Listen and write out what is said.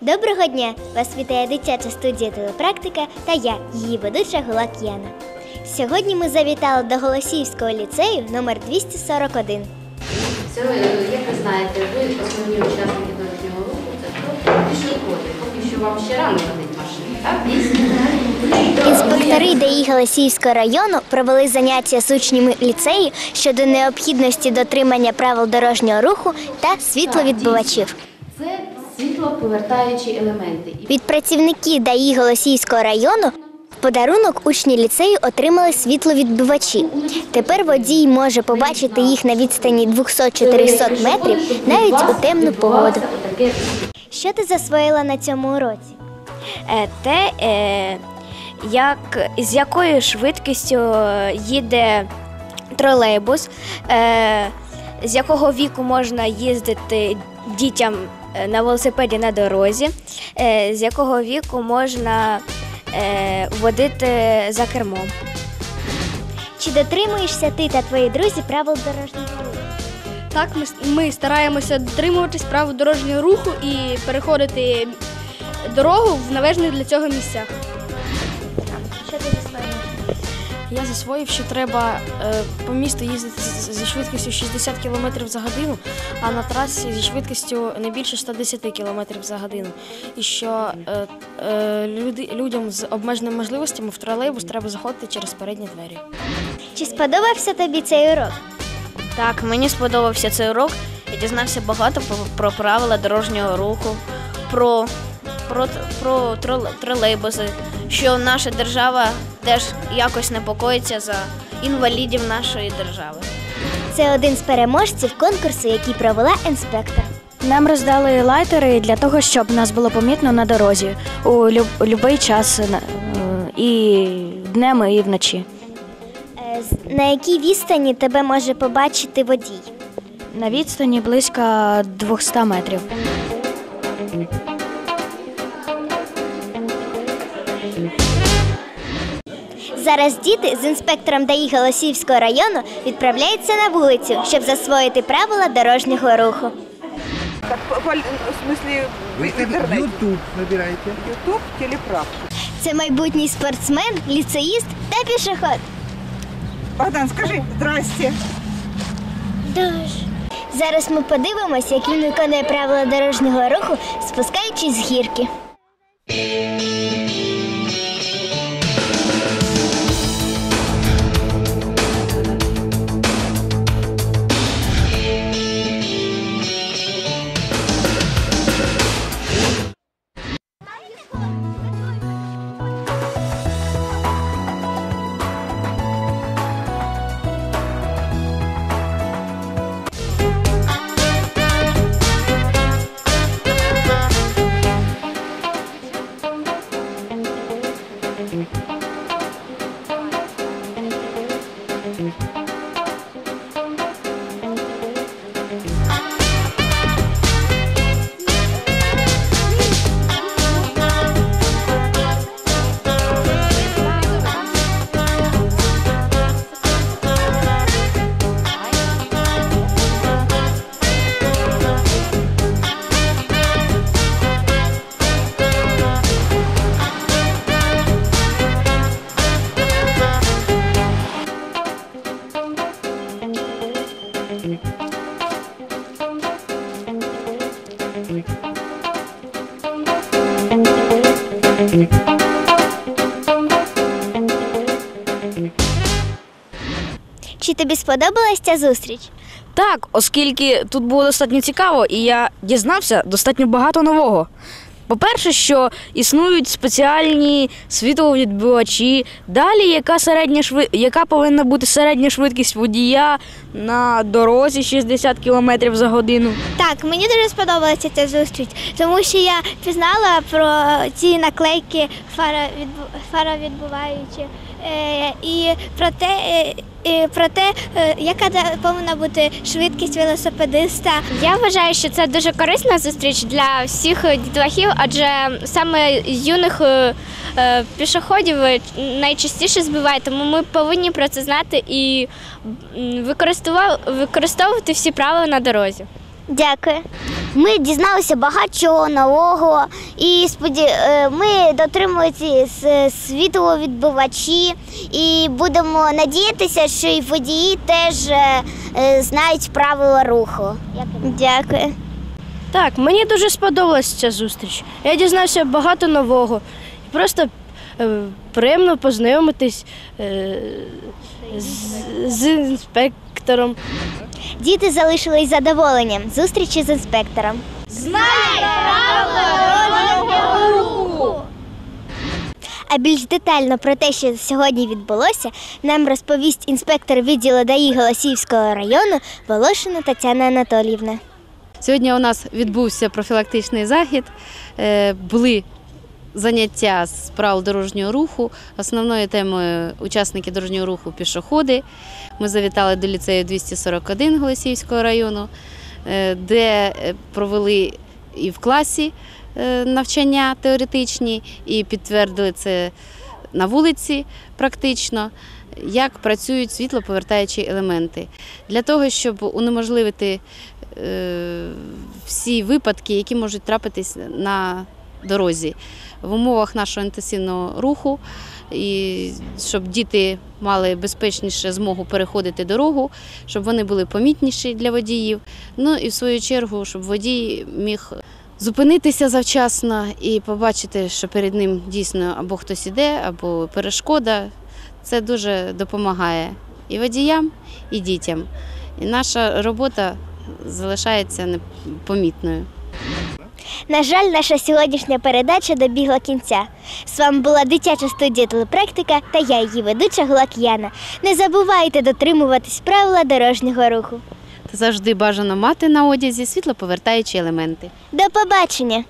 Доброго дня! Вас вітає дитяча студія телепрактика та я, її ведуча Гулак Яна. Сьогодні ми завітали до Голосіївського ліцею номер 241. Це, е, як ви знаєте, ви основні учасники дорожнього руху, це хто пішоходи. Поки що вам ще рано ходить машини, так? Інспектори ДАІ Голосіївського району провели заняття з учнями ліцею щодо необхідності дотримання правил дорожнього руху та світловідбивачів. Світлоповертаючі елементи. Від працівників ДАІ Голосіївського району в подарунок учні ліцею отримали світловідбивачі. Тепер водій може побачити їх на відстані 200-400 метрів навіть у темну погоду. Що ти засвоїла на цьому уроці? Е, те, е, як, з якою швидкістю е, їде тролейбус, з якого віку можна їздити дітям на велосипеді на дорозі, е, з якого віку можна е, водити за кермом. Чи дотримуєшся ти та твої друзі правил дорожнього руху? Так, ми, ми стараємося дотримуватись правил дорожнього руху і переходити дорогу в належних для цього місцях. Я засвоїв, що треба е, по місту їздити з- зі швидкістю 60 км за годину, а на трасі зі швидкістю не більше 110 км за годину. І що е, е, люди, людям з обмеженими можливостями в тролейбус треба заходити через передні двері. Чи сподобався тобі цей урок? Так, мені сподобався цей урок. Я дізнався багато про, про правила дорожнього руху, про, про, про тролейбуси, що наша держава теж якось непокоїться за інвалідів нашої держави. Це один з переможців конкурсу, який провела інспектор. Нам роздали лайтери для того, щоб нас було помітно на дорозі у будь-який час е, і днем, і вночі. Е, На якій відстані тебе може побачити водій? На відстані близько 200 метрів. Зараз діти з інспектором ДАІ Голосіївського району відправляються на вулицю, щоб засвоїти правила дорожнього руху. Так, в в интернете. YouTube набираете. YouTube. Це майбутній спортсмен, ліцеїст та пішоход. Богдан, скажи здрасте. Зараз ми подивимося, як він виконує правила дорожнього руху, спускаючись з гірки. Thank you. Чи тобі сподобалась ця зустріч? Так, оскільки тут було достатньо цікаво, і я дізнався достатньо багато нового. По-перше, що існують спеціальні світловідбивачі. Далі, яка середня швид... яка повинна бути середня швидкість водія на дорозі 60 км за годину. Так, мені дуже сподобалася ця зустріч, тому що я пізнала про ці наклейки фаровідбуваючі е, і про те, е, і про те, е, яка повинна бути швидкість велосипедиста. Я вважаю, що це дуже корисна зустріч для всіх дітлахів, адже саме юних е, е, пішоходів найчастіше збивають, тому ми повинні про це знати і використовувати всі правила на дорозі. Дякую. Ми дізналися багато чого нового, і споді... е, ми дотримуємося світловідбивачі і будемо надіятися, що і водії теж е, е, знають правила руху. Дякую. Так, мені дуже сподобалася ця зустріч. Я дізнався багато нового. Просто приємно познайомитись з, з інспектором. Діти залишились задоволенням зустрічі з інспектором. А більш детально про те, що сьогодні відбулося, нам розповість інспектор відділу ДАІ Голосіївського району Волошина Тетяна Анатоліївна. Сьогодні у нас відбувся профілактичний захід. Е, Були заняття з правил дорожнього руху. Основною темою учасники дорожнього руху пішоходи. Ми завітали до ліцею 241 Голосіївського району, е, де е, провели і в класі е, навчання теоретичні, і підтвердили це на вулиці практично. Як працюють світлоповертаючі елементи для того, щоб унеможливити всі випадки, які можуть трапитись на дорозі в умовах нашого інтенсивного руху, і щоб діти мали безпечніше змогу переходити дорогу, щоб вони були помітніші для водіїв. Ну і в свою чергу, щоб водій міг зупинитися завчасно і побачити, що перед ним дійсно або хтось іде, або перешкода. Це дуже допомагає і водіям, і дітям. І наша робота залишається непомітною. На жаль, наша сьогоднішня передача добігла кінця. З вами була дитяча студія телепрактика та я, її ведуча Глак'яна. Не забувайте дотримуватись правила дорожнього руху. Та завжди бажано мати на одязі світлоповертаючі елементи. До побачення!